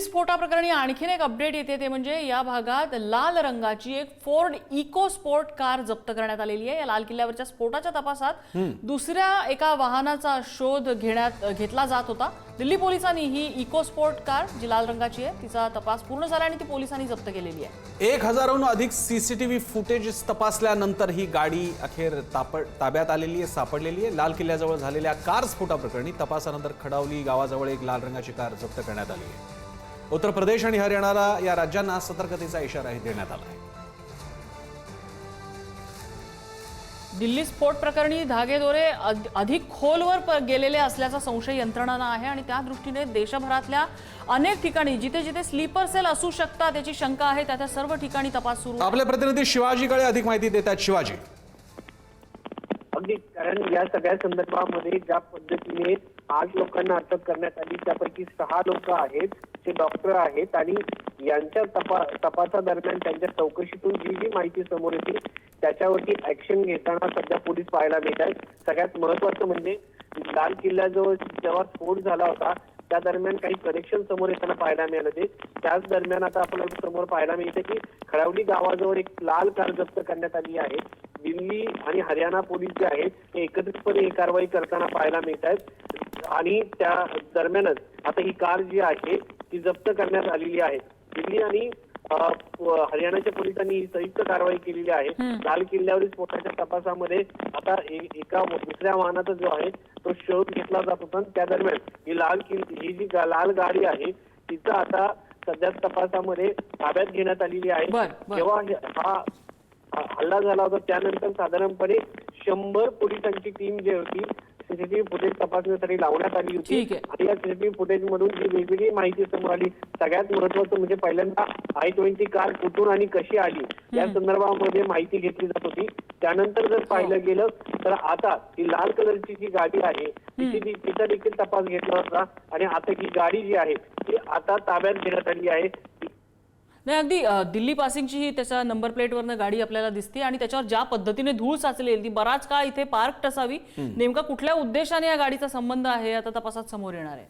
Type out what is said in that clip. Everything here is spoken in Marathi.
स्फोटाप्रकरणी आणखीन एक अपडेट येते ते म्हणजे या भागात लाल रंगाची एक फोर्ड इको स्पोर्ट कार जप्त करण्यात आलेली आहे. या लाल किल्ल्यावरच्या स्फोटाच्या तपासात दुसऱ्या एका वाहनाचा शोध घेण्यात घेतला जात होता. दिल्ली पोलिसांनी ही इको स्पोर्ट कार जी लाल रंगाची आहे तिचा तपास पूर्ण झाला आणि ती पोलिसांनी जप्त केलेली आहे. एक हजाराहून अधिक सीसीटीव्ही फुटेज तपासल्यानंतर ही गाडी अखेर ताब्यात आलेली आहे सापडलेली आहे. लाल किल्ल्याजवळ झालेल्या कार स्फोटाप्रकरणी तपासानंतर खडावली गावाजवळ एक लाल रंगाची कार जप्त करण्यात आली आहे. उत्तर प्रदेश आणि हरियाणाला या राज्यांना सतर्कतेचा इशाराही देण्यात आला आहे. दिल्ली स्फोट प्रकरणी धागेदोरे अध- अधिक खोलवर गेलेले असल्याचा संशय यंत्रणांना आहे आणि त्या दृष्टीने देशभरातल्या अनेक ठिकाणी जिथे जिथे स्लीपर सेल असू शकतात याची शंका आहे त्या त्या सर्व ठिकाणी तपास सुरू. आपले प्रतिनिधी शिवाजीकडे अधिक माहिती देत आहेत शिवाजी. अगदी कारण या सगळ्या संदर्भामध्ये ज्या पद्धतीने आठ लोकांना अटक करण्यात आली त्यापैकी सहा लोक आहेत. ते डॉक्टर आहेत आणि यांच्या तपा तपासादरम्यान त्यांच्या चौकशीतून जी जी माहिती समोर येते त्याच्यावरती ऍक्शन घेताना सध्या पोलीस पाहायला मिळत आहेत. सगळ्यात महत्वाचं म्हणजे लाल किल्ल्याजवळ जेव्हा स्फोट झाला होता त्या दरम्यान काही कनेक्शन समोर येताना पाहायला मिळालं ते. त्याच दरम्यान आता आपल्याला समोर पाहायला मिळतं की खडावली गावाजवळ एक लाल कार जप्त करण्यात आली आहे. दिल्ली आणि हरियाणा पोलीस जे आहेत ते एकत्रितपणे ही कारवाई करताना पाहायला मिळत आहेत. आणि त्या दरम्यानच आता ही कार जी आहे ती जप्त करण्यात आलेली आहे. दिल्ली आणि हरियाणाच्या पोलिसांनी ही संयुक्त कारवाई केलेली आहे. लाल किल्ल्यावरील स्फोटाच्या तपासामध्ये आता एका दुसऱ्या वाहनाचा जो आहे तो शोध घेतला जात होता. त्या दरम्यान ही लाल किल ही जी लाल गाडी आहे तिचा आता सध्या तपासामध्ये ताब्यात घेण्यात आलेली आहे. जेव्हा हा हल्ला झाला होता त्यानंतर साधारणपणे शंभर पोलिसांची टीम जी होती सीसीटीव्ही फुटेज तपासण्यासाठी लावण्यात आली होती. आणि या सीसीटीव्ही फुटेज मधून जी वेगवेगळी माहिती समोर आली सगळ्यात महत्वाचं म्हणजे पहिल्यांदा आय ट्वेंटी कार कुठून आणि कशी आली या संदर्भामध्ये माहिती घेतली जात होती. त्यानंतर जर पाहिलं गेलं तर आता ही लाल कलरची जी गाडी आहे तिची ती- तिचा देखील तपास घेतला होता. आणि आता ही गाडी जी आहे ती आता ताब्यात घेण्यात आली आहे. नाही अगदी दिल्ली पासिंगची ही त्याच्या नंबर प्लेटवरनं गाडी आपल्याला दिसते आणि त्याच्यावर ज्या पद्धतीने धूळ साचलेली ती बराच काळ इथे पार्क असावी. नेमका कुठल्या उद्देशाने या गाडीचा संबंध आहे आता तपासात समोर येणार आहे.